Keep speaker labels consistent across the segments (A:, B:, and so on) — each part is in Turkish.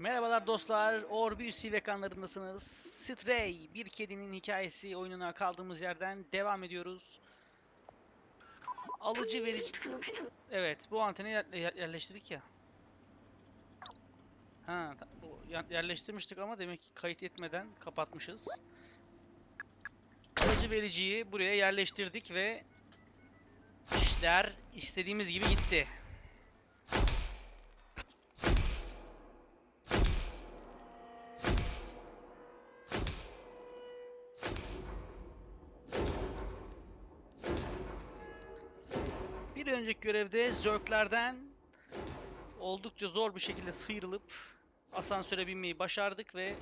A: Merhabalar dostlar, Orbius ekranlarındasınız. Stray, bir kedinin hikayesi oyununa kaldığımız yerden devam ediyoruz. Alıcı verici... Evet, bu anteni yer- yer- yerleştirdik ya. Ha, yerleştirmiştik ama demek ki kayıt etmeden kapatmışız. Alıcı vericiyi buraya yerleştirdik ve işler istediğimiz gibi gitti. Önceki görevde Zerklerden oldukça zor bir şekilde sıyrılıp asansöre binmeyi başardık ve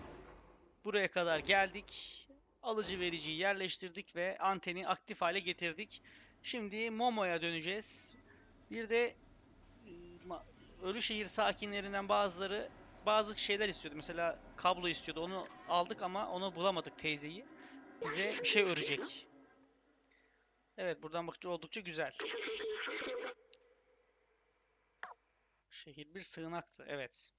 A: buraya kadar geldik. Alıcı vericiyi yerleştirdik ve anteni aktif hale getirdik. Şimdi Momo'ya döneceğiz. Bir de e, ma- ölü şehir sakinlerinden bazıları bazı şeyler istiyordu. Mesela kablo istiyordu. Onu aldık ama onu bulamadık teyzeyi. Bize bir şey örecek. Evet buradan bakınca oldukça güzel. Şehir bir sığınaktı, evet.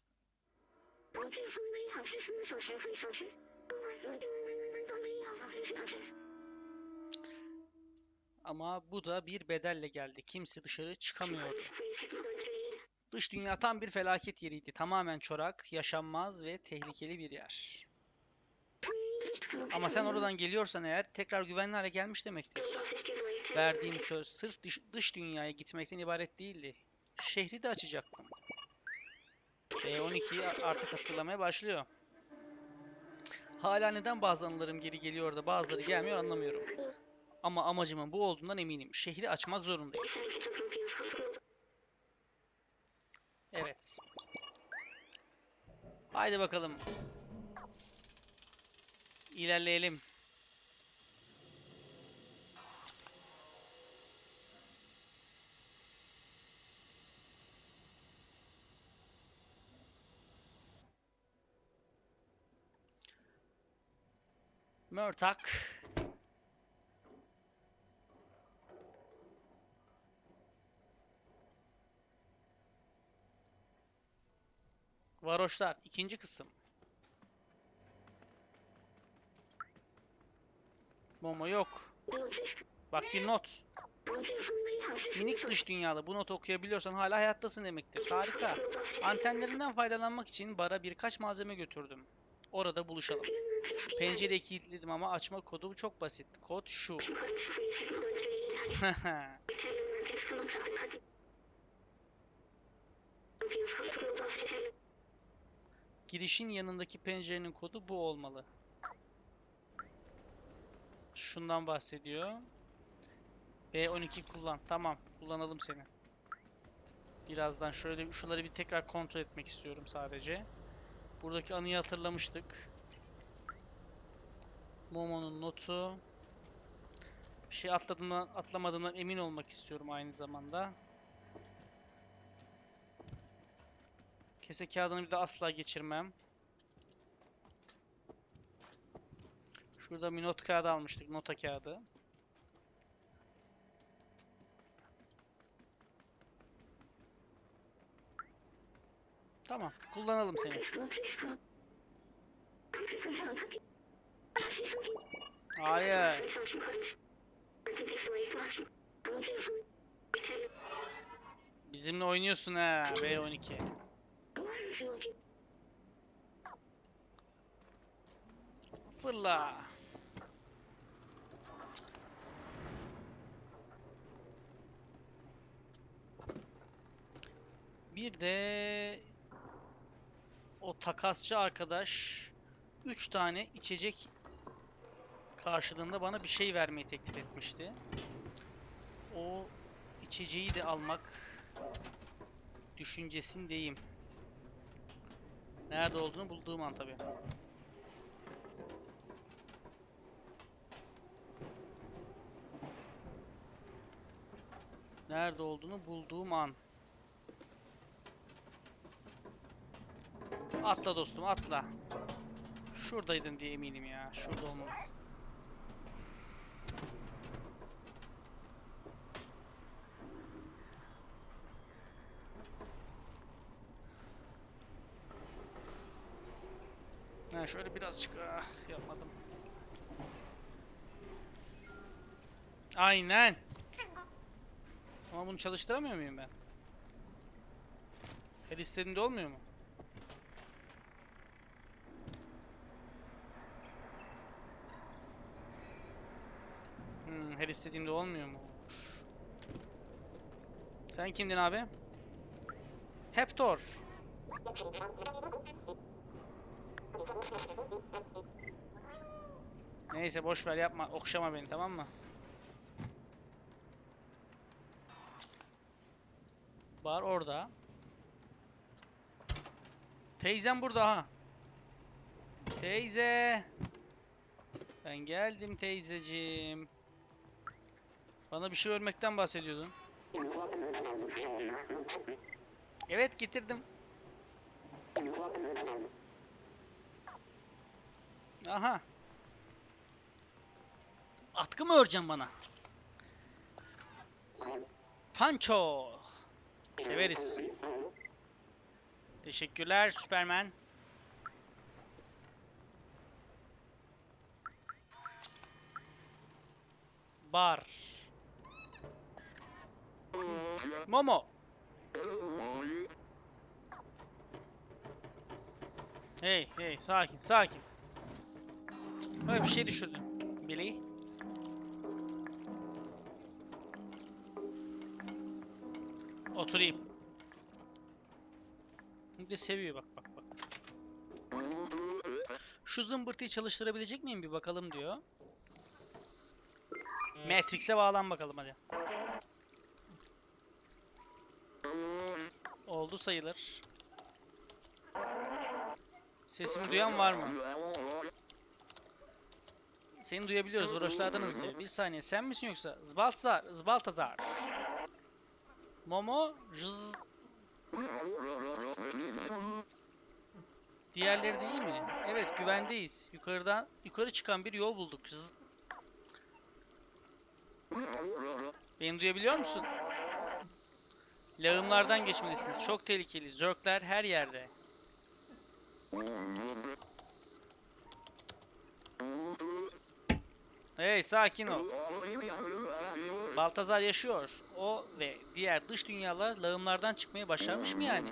A: Ama bu da bir bedelle geldi. Kimse dışarı çıkamıyordu. Dış dünya tam bir felaket yeriydi. Tamamen çorak, yaşanmaz ve tehlikeli bir yer. Ama sen oradan geliyorsan eğer tekrar güvenli hale gelmiş demektir. Verdiğim söz sırf dış, dış dünyaya gitmekten ibaret değildi. Şehri de açacaktım. B12'yi artık hatırlamaya başlıyor. Hala neden bazı anılarım geri geliyor da bazıları gelmiyor anlamıyorum. Ama amacımın bu olduğundan eminim. Şehri açmak zorundayım. Evet. Haydi bakalım. İlerleyelim. Murtak. Varoşlar ikinci kısım. Momo yok. Bak bir not. Minik dış dünyalı. Bu notu okuyabiliyorsan hala hayattasın demektir. Harika. Antenlerinden faydalanmak için bara birkaç malzeme götürdüm. Orada buluşalım. Pencereyi kilitledim ama açma kodu çok basit. Kod şu. Girişin yanındaki pencerenin kodu bu olmalı. Şundan bahsediyor. B12 kullan. Tamam, kullanalım seni. Birazdan şöyle şunları bir tekrar kontrol etmek istiyorum sadece. Buradaki anıyı hatırlamıştık. Momo'nun notu. Bir şey atladığımdan, atlamadığımdan emin olmak istiyorum aynı zamanda. Kese kağıdını bir de asla geçirmem. Şurada bir not kağıdı almıştık. Nota kağıdı. Tamam. Kullanalım seni. Hayır. Bizimle oynuyorsun ha. B12. Fırla. Bir de o takasçı arkadaş 3 tane içecek karşılığında bana bir şey vermeyi teklif etmişti. O içeceği de almak düşüncesindeyim. Nerede olduğunu bulduğum an tabii. Nerede olduğunu bulduğum an. Atla dostum atla. Şuradaydın diye eminim ya. Şurada olmalısın. Ha, şöyle birazcık ah, yapmadım. Aynen. Ama bunu çalıştıramıyor muyum ben? Her istediğimde olmuyor mu? Hmm, her istediğimde olmuyor mu? Sen kimdin abi? Heptor. Neyse boş ver yapma. Okşama beni tamam mı? Bar orada. Teyzem burada ha. Teyze. Ben geldim teyzeciğim. Bana bir şey örmekten bahsediyordun. Evet getirdim. Aha. Atkı mı öreceksin bana? Pancho. Severiz. Teşekkürler Superman. Bar. Momo. Hey hey sakin sakin. Böyle bir şey düşürdün. Billy. Oturayım. De seviyor bak bak bak. Şu zımbırtıyı çalıştırabilecek miyim bir bakalım diyor. Matrix'e bağlan bakalım hadi. Oldu sayılır. Sesimi duyan var mı? Seni duyabiliyoruz. Varoşlardan hızlıyor. Bir saniye. Sen misin yoksa? Zbaltazar. Zbaltazar. Momo. Jız. Diğerleri de iyi mi? Evet güvendeyiz. Yukarıdan yukarı çıkan bir yol bulduk. Beni duyabiliyor musun? Lağımlardan geçmelisiniz. Çok tehlikeli. Zörkler her yerde. Hey sakin ol. Baltazar yaşıyor. O ve diğer dış dünyalar lağımlardan çıkmayı başarmış mı yani?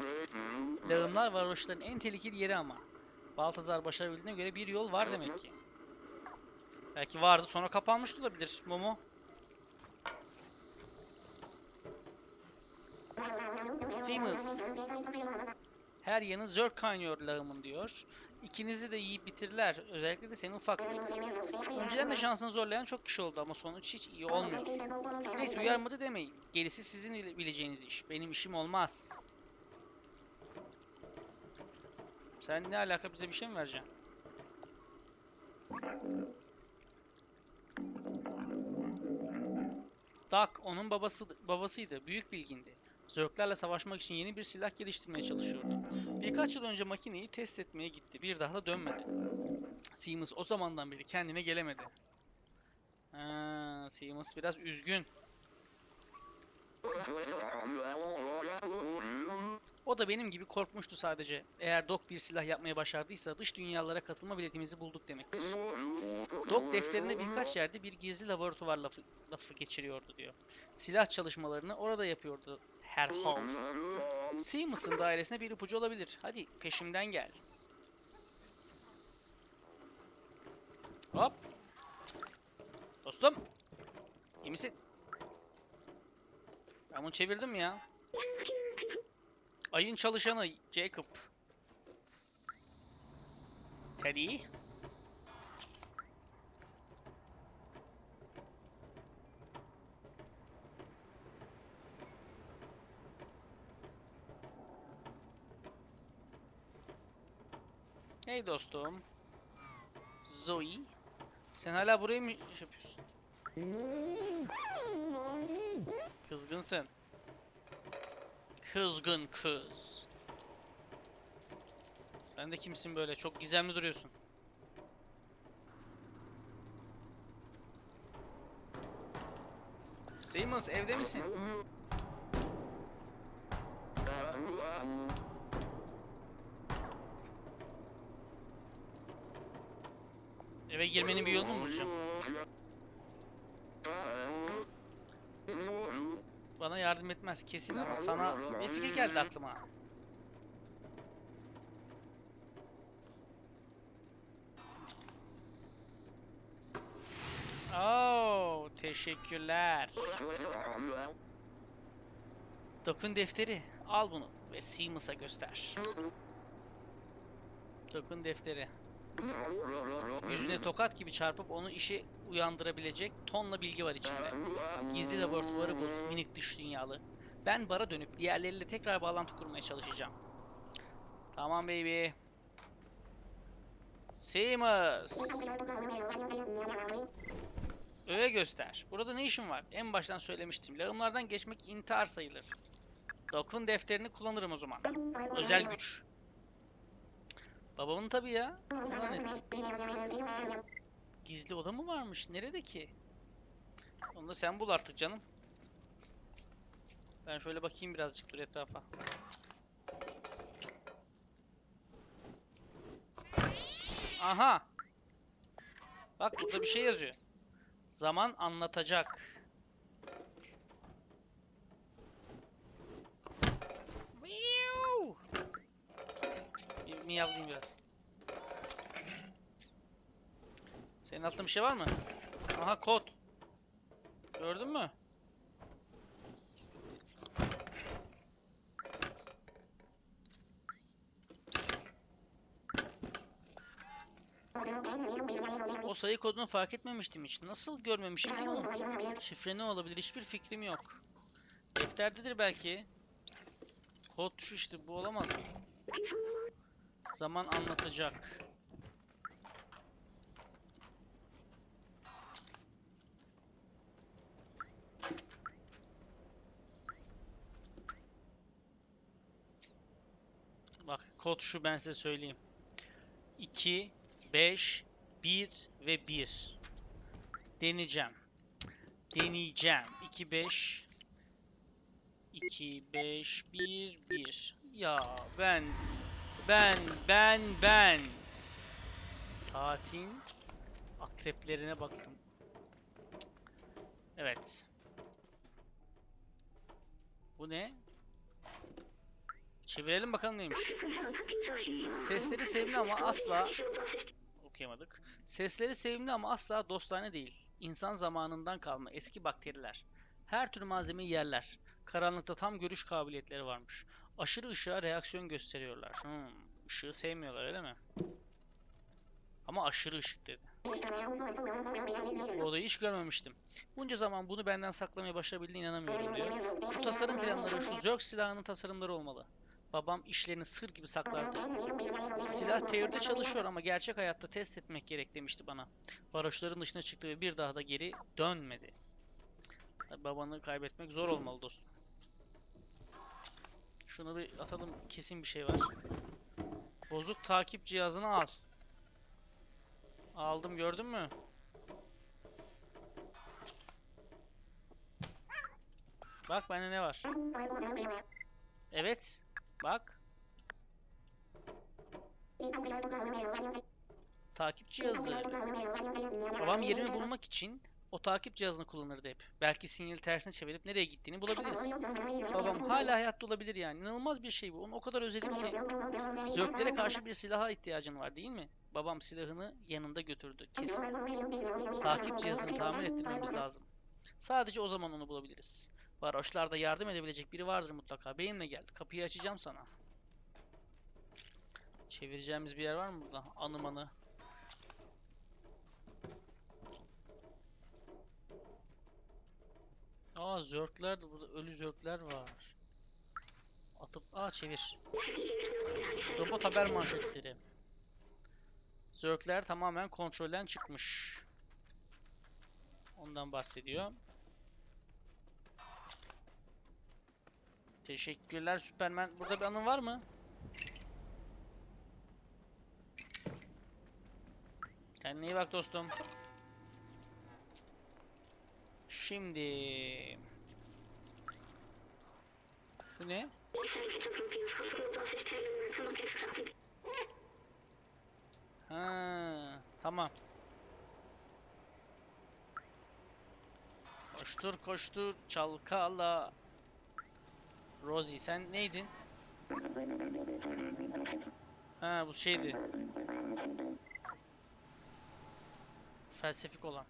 A: Lağımlar varoşların en tehlikeli yeri ama. Baltazar başarabildiğine göre bir yol var demek ki. Belki vardı sonra kapanmış olabilir Momo. Siemens. Her yanı zörk kaynıyor lağımın diyor. İkinizi de yiyip bitirdiler. Özellikle de senin ufaklığın. Önceden de şansını zorlayan çok kişi oldu ama sonuç hiç iyi olmuyor. Neyse uyarmadı demeyin. Gerisi sizin bile- bileceğiniz iş. Benim işim olmaz. Sen ne alaka bize bir şey mi vereceksin? Duck onun babası babasıydı. Büyük bilgindi. Zörklerle savaşmak için yeni bir silah geliştirmeye çalışıyordu. Birkaç yıl önce makineyi test etmeye gitti. Bir daha da dönmedi. Siemens o zamandan beri kendine gelemedi. Ha, Siemens biraz üzgün. O da benim gibi korkmuştu sadece. Eğer Doc bir silah yapmaya başardıysa dış dünyalara katılma biletimizi bulduk demektir. Doc defterinde birkaç yerde bir gizli laboratuvar lafı, lafı geçiriyordu diyor. Silah çalışmalarını orada yapıyordu Holmes. Siemens'ın dairesine bir ipucu olabilir. Hadi peşimden gel. Hop. Dostum. İyi misin? Ben bunu çevirdim ya. Ayın çalışanı Jacob. Teddy. Hey dostum. Zoe. Sen hala burayı mı yapıyorsun? Kızgınsın. Kızgın kız. Sen de kimsin böyle? Çok gizemli duruyorsun. Simmons evde misin? Bulacağım? Bana yardım etmez kesin ama sana bir fikir geldi aklıma. Oo, teşekkürler. Dokun defteri. Al bunu ve Seamus'a göster. Dokun defteri. Yüzüne tokat gibi çarpıp onu işe uyandırabilecek tonla bilgi var içinde. Gizli laboratuvarı bul, minik dış dünyalı. Ben bara dönüp diğerleriyle tekrar bağlantı kurmaya çalışacağım. Tamam baby. Seamus. Öğe göster. Burada ne işin var? En baştan söylemiştim. Lağımlardan geçmek intihar sayılır. Dokun defterini kullanırım o zaman. Özel güç. Babamın tabii ya. Gizli oda mı varmış? Nerede ki? Onu da sen bul artık canım. Ben şöyle bakayım birazcık dur etrafa. Aha. Bak burada bir şey yazıyor. Zaman anlatacak. Bir miyavlayayım biraz. Senin altında bir şey var mı? Aha kod. Gördün mü? O sayı kodunu fark etmemiştim hiç. Nasıl görmemişim ki bunu? Şifre ne olabilir? Hiçbir fikrim yok. Defterdedir belki. Kod şu işte bu olamaz mı? Zaman anlatacak. Bak kod şu ben size söyleyeyim. 2 5 1 ve 1. Deneyeceğim. Deneyeceğim. 2 5 2 5 1 1. Ya ben ben ben ben saatin akreplerine baktım. Evet. Bu ne? Çevirelim bakalım neymiş. Sesleri sevimli ama asla okuyamadık. Sesleri sevimli ama asla dostane değil. İnsan zamanından kalma eski bakteriler. Her tür malzemeyi yerler. Karanlıkta tam görüş kabiliyetleri varmış. Aşırı ışığa reaksiyon gösteriyorlar. Hmm, ışığı sevmiyorlar öyle mi? Ama aşırı ışık dedi. Odayı hiç görmemiştim. Bunca zaman bunu benden saklamaya başarabildiğine inanamıyorum diyor. Bu tasarım planları şu Zerg silahının tasarımları olmalı. Babam işlerini sır gibi saklardı. Silah teoride çalışıyor ama gerçek hayatta test etmek gerek demişti bana. Varoşların dışına çıktı ve bir daha da geri dönmedi. Tabii babanı kaybetmek zor olmalı dostum. Şunu bir atalım kesin bir şey var. Bozuk takip cihazını al. Aldım gördün mü? Bak bende ne var? Evet. Bak. Takip cihazı. Babam yerimi bulmak için o takip cihazını kullanırdı hep. Belki sinyali tersine çevirip nereye gittiğini bulabiliriz. Babam hala hayatta olabilir yani. İnanılmaz bir şey bu. Onu o kadar özledim ki. Zörklere karşı bir silaha ihtiyacın var değil mi? Babam silahını yanında götürdü. Kesin. Takip cihazını tamir ettirmemiz lazım. Sadece o zaman onu bulabiliriz. Varoşlarda yardım edebilecek biri vardır mutlaka. Benimle gel. Kapıyı açacağım sana. Çevireceğimiz bir yer var mı burada? Anı Aa zörkler de burada ölü zörkler var. Atıp aa çevir. Robot haber manşetleri. Zörkler tamamen kontrolden çıkmış. Ondan bahsediyor. Teşekkürler Süpermen. Burada bir anın var mı? Kendine iyi bak dostum. Şimdi... Bu ne? Ha, tamam. Koştur koştur çalkala. Rosie sen neydin? Ha bu şeydi. Felsefik olan.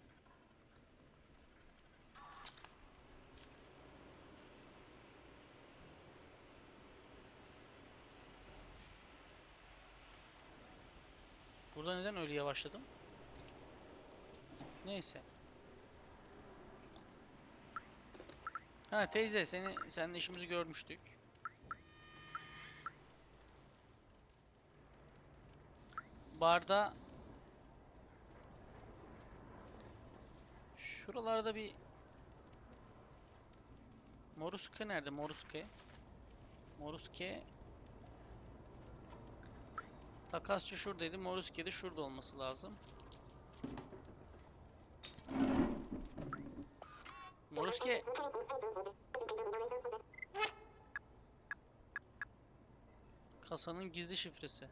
A: Burada neden öyle yavaşladım? Neyse. Ha teyze seni seninle işimizi görmüştük. Barda Şuralarda bir Moruske nerede? Moruske. Moruske Takasçı şuradaydı. Moruske de şurada olması lazım. Moruske Kasanın gizli şifresi.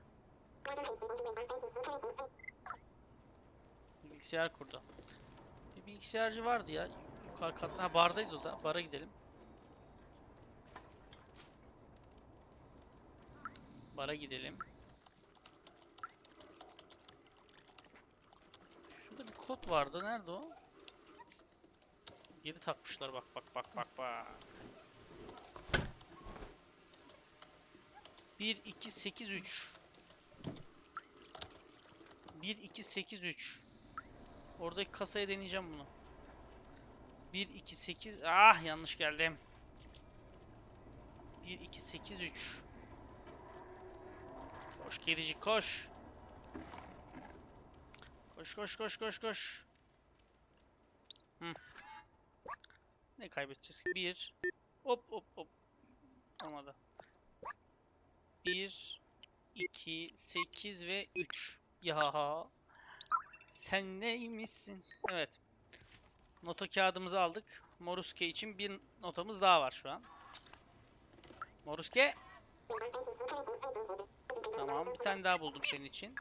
A: Bilgisayar kurdu. Bir bilgisayarcı vardı ya. Yukarı katta. Ha bardaydı o da. Bara gidelim. Bara gidelim. Şurada bir kod vardı. Nerede o? Geri takmışlar bak bak bak bak bak. 1 2 8 3 1 2 8 3 Oradaki kasaya deneyeceğim bunu. 1 2 8 Ah yanlış geldim. 1 2 8 3 Koş kedicik koş. Koş koş koş koş koş. Hı. Ne kaybedeceğiz ki? 1 Hop hop hop. Olmadı. 1 2 8 ve 3. Ya sen neymişsin? Evet. Nota kağıdımızı aldık. Moruske için bir notamız daha var şu an. Moruske. Tamam, bir tane daha buldum senin için.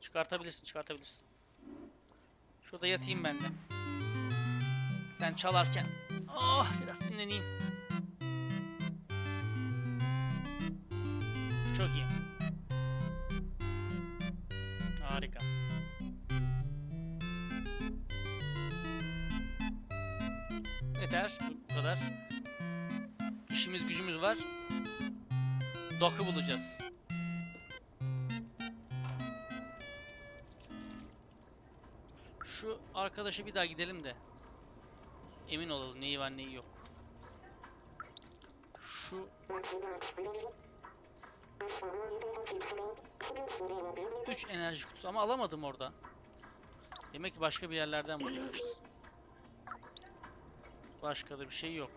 A: Çıkartabilirsin, çıkartabilirsin. Şurada yatayım ben de. Sen çalarken. Oh, biraz dinleneyim. Çok iyi. Harika. Yeter. Bu kadar. İşimiz gücümüz var. Doku bulacağız. Arkadaşa bir daha gidelim de. Emin olalım neyi var neyi yok. Şu 3 enerji kutusu ama alamadım oradan. Demek ki başka bir yerlerden bulacağız. Başka da bir şey yok.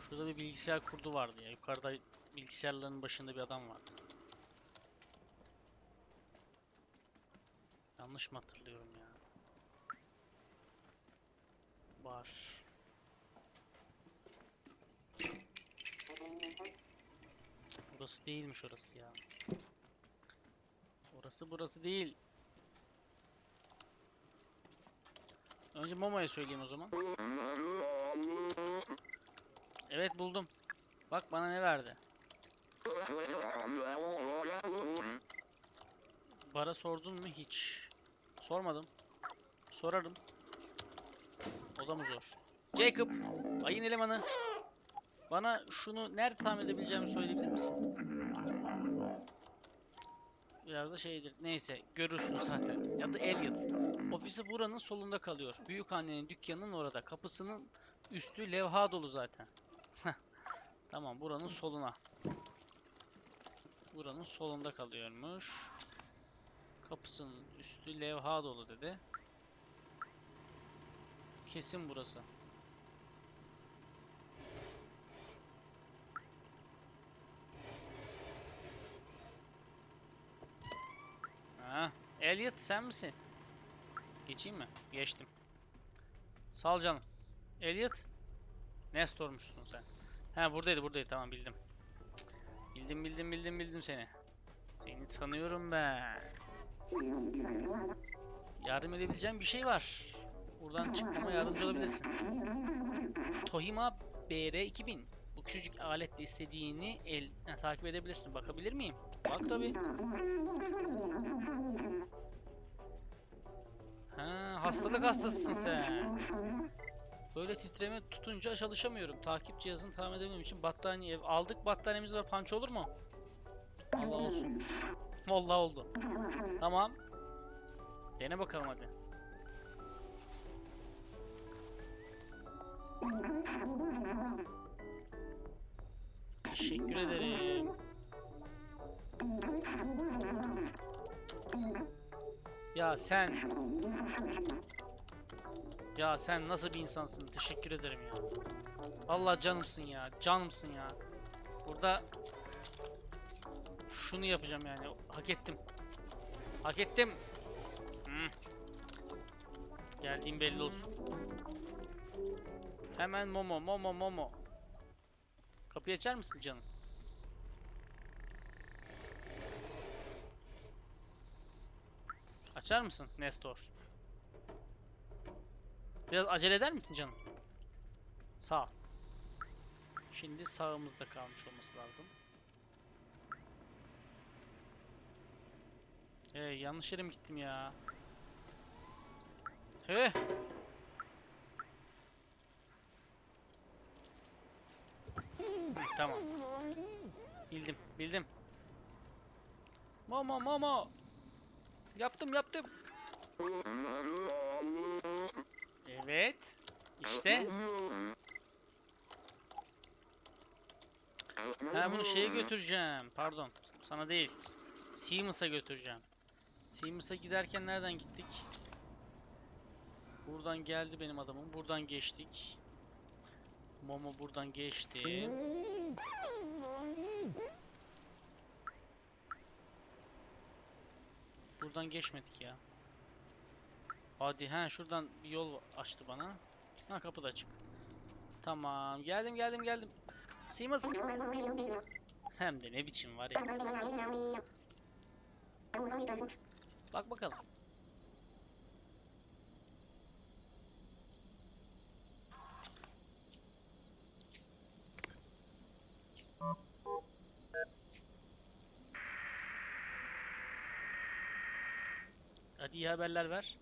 A: Şurada bir bilgisayar kurdu vardı ya. Yukarıda bilgisayarların başında bir adam vardı. Yanlış mı hatırlıyorum ya? Var. Burası değilmiş orası ya. Orası burası değil. Önce Momo'ya söyleyeyim o zaman. Evet buldum. Bak bana ne verdi. Bara sordun mu hiç? Sormadım. Sorarım. O da mı zor? Jacob, ayın elemanı. Bana şunu nerede tahmin edebileceğimi söyleyebilir misin? Biraz da şeydir. Neyse, görürsün zaten. Ya da Elliot. Ofisi buranın solunda kalıyor. Büyük annenin dükkanının orada. Kapısının üstü levha dolu zaten. tamam, buranın soluna. Buranın solunda kalıyormuş. Kapısının üstü levha dolu dedi. Kesin burası. Ha, Elliot sen misin? Geçeyim mi? Geçtim. Sağ ol canım. Elliot. Nestor'muşsun sen. Ha buradaydı buradaydı tamam bildim. Bildim bildim bildim bildim seni. Seni tanıyorum ben. Yardım edebileceğim bir şey var. Buradan çıkmama yardımcı olabilirsin. Tohima BR2000. Bu küçücük aletle istediğini el ha, takip edebilirsin. Bakabilir miyim? Bak tabi. Ha, hastalık hastasısın sen. Böyle titreme tutunca çalışamıyorum. Takip cihazını tamir edebilmem için battaniye aldık. Battaniyemiz var. Panç olur mu? Allah olsun. Vallahi oldu. Tamam. Dene bakalım hadi. Teşekkür ederim. Ya sen Ya sen nasıl bir insansın? Teşekkür ederim ya. Vallahi canımsın ya. Canımsın ya. Burada şunu yapacağım yani. Hak ettim. Hak ettim. Hı. Geldiğim belli olsun. Hemen Momo, Momo, Momo. Kapıyı açar mısın canım? Açar mısın Nestor? Biraz acele eder misin canım? Sağ. Şimdi sağımızda kalmış olması lazım. Ee, yanlış yere mi gittim ya? Tüh. Tamam. Bildim, bildim. Momo, Momo. Yaptım, yaptım. Evet. İşte. Ha bunu şeye götüreceğim. Pardon. Sana değil. Siemens'a götüreceğim. Siemens'a giderken nereden gittik? Buradan geldi benim adamım. Buradan geçtik. Momo buradan geçti. Buradan geçmedik ya. Hadi ha şuradan bir yol açtı bana. Ha kapı da açık. Tamam geldim geldim geldim. Siemens. Hem de ne biçim var ya. Bak bakalım. Hadi iyi haberler ver.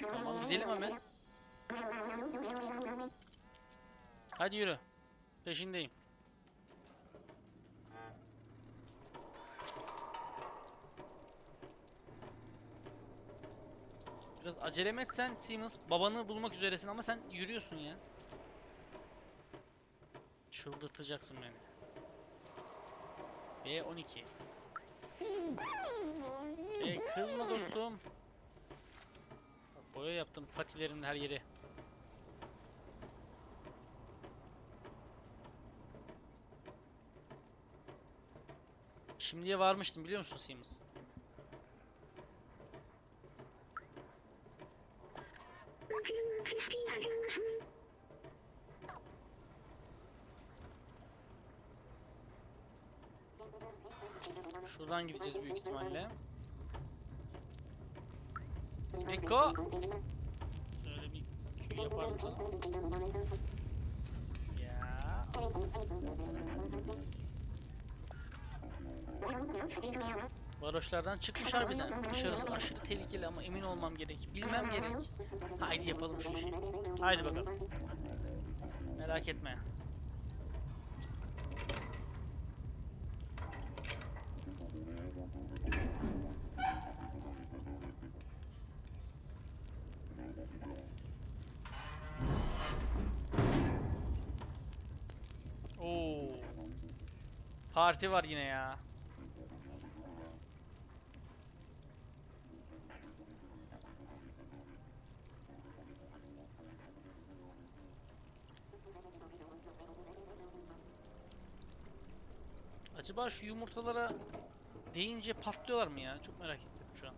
A: Tamam gidelim hemen. Hadi yürü. Peşindeyim. Biraz acele etsen Siemens babanı bulmak üzeresin ama sen yürüyorsun ya. Çıldırtacaksın beni. B12. E kızma dostum. Boya yaptım patilerin her yeri. Şimdiye varmıştım biliyor musun Siemens? Şuradan gideceğiz büyük ihtimalle. Rico! Şöyle bir Q yapar mısın? Ya. Varoşlardan çıkmış harbiden. Dışarısı aşırı tehlikeli ama emin olmam gerek. Bilmem gerek. Haydi yapalım şu işi. Haydi bakalım. Merak etme. Parti var yine ya. Acaba şu yumurtalara deyince patlıyorlar mı ya? Çok merak ediyorum şu an.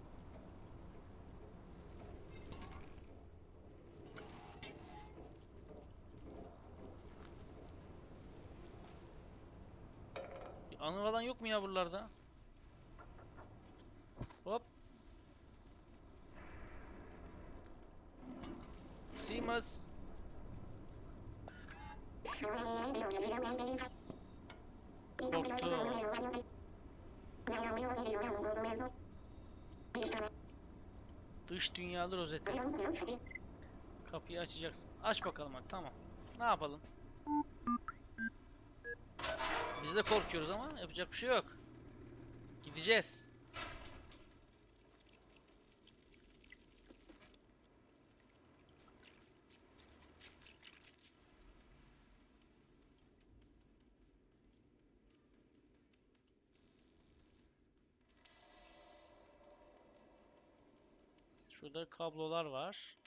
A: Anı falan yok mu ya buralarda? Hop. Seamus. Korktu. Dış dünyalı rozeti. Kapıyı açacaksın. Aç bakalım hadi tamam. Ne yapalım? Biz de korkuyoruz ama yapacak bir şey yok. Gideceğiz. Şurada kablolar var.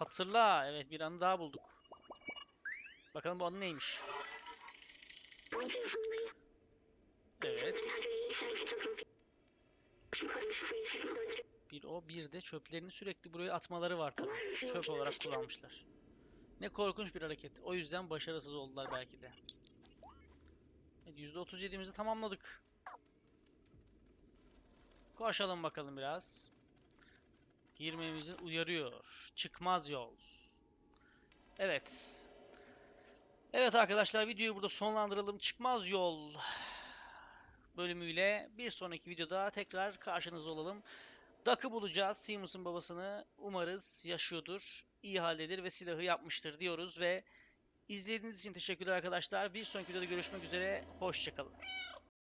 A: Hatırla. Evet bir anı daha bulduk. Bakalım bu anı neymiş? Evet. Bir o bir de çöplerini sürekli buraya atmaları var tabii. Çöp olarak kullanmışlar. Ne korkunç bir hareket. O yüzden başarısız oldular belki de. Evet, %37'mizi tamamladık. Koşalım bakalım biraz. Girmemizi uyarıyor. Çıkmaz yol. Evet. Evet arkadaşlar videoyu burada sonlandıralım. Çıkmaz yol bölümüyle bir sonraki videoda tekrar karşınızda olalım. Duck'ı bulacağız. Seamus'un babasını umarız yaşıyordur, iyi haldedir ve silahı yapmıştır diyoruz ve izlediğiniz için teşekkürler arkadaşlar. Bir sonraki videoda görüşmek üzere. Hoşçakalın.